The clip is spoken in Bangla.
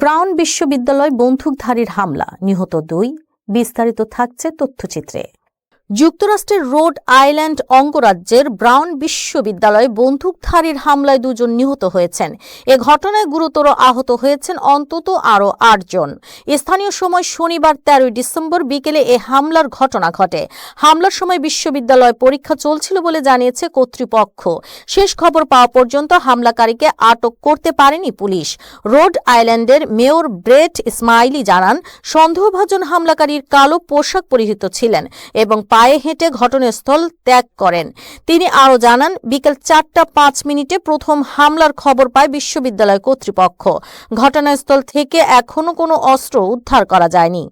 ব্রাউন বিশ্ববিদ্যালয় বন্দুকধারীর হামলা নিহত দুই। বিস্তারিত থাকছে তথ্যচিত্রে। যুক্তরাষ্ট্রের রোড আইল্যান্ড অঙ্গরাজ্যের ব্রাউন বিশ্ববিদ্যালয়ে বন্দুকধারীর হামলায় দুজন নিহত হয়েছেন। এ ঘটনায় গুরুতর আহত হয়েছেন অন্তত আরও আটজন। স্থানীয় সময় শনিবার তেরোই ডিসেম্বর বিকেলে এ হামলার ঘটনা ঘটে। হামলার সময় বিশ্ববিদ্যালয় পরীক্ষা চলছিল বলে জানিয়েছে কর্তৃপক্ষ। শেষ খবর পাওয়া পর্যন্ত হামলাকারীকে আটক করতে পারেনি পুলিশ। রোড আইল্যান্ডের মেয়র ব্রেট ইসমাইলি জানান, সন্দেহভাজন হামলাকারীর কালো পোশাক পরিহিত ছিলেন এবং পায়ে হেঁটে ঘটনাস্থল ত্যাগ করেন। তিনি আরও জানান, বিকেল চারটা পাঁচ মিনিটে প্রথম হামলার খবর পায় বিশ্ববিদ্যালয় কর্তৃপক্ষ। ঘটনাস্থল থেকে এখনও কোনো অস্ত্র উদ্ধার করা যায়নি।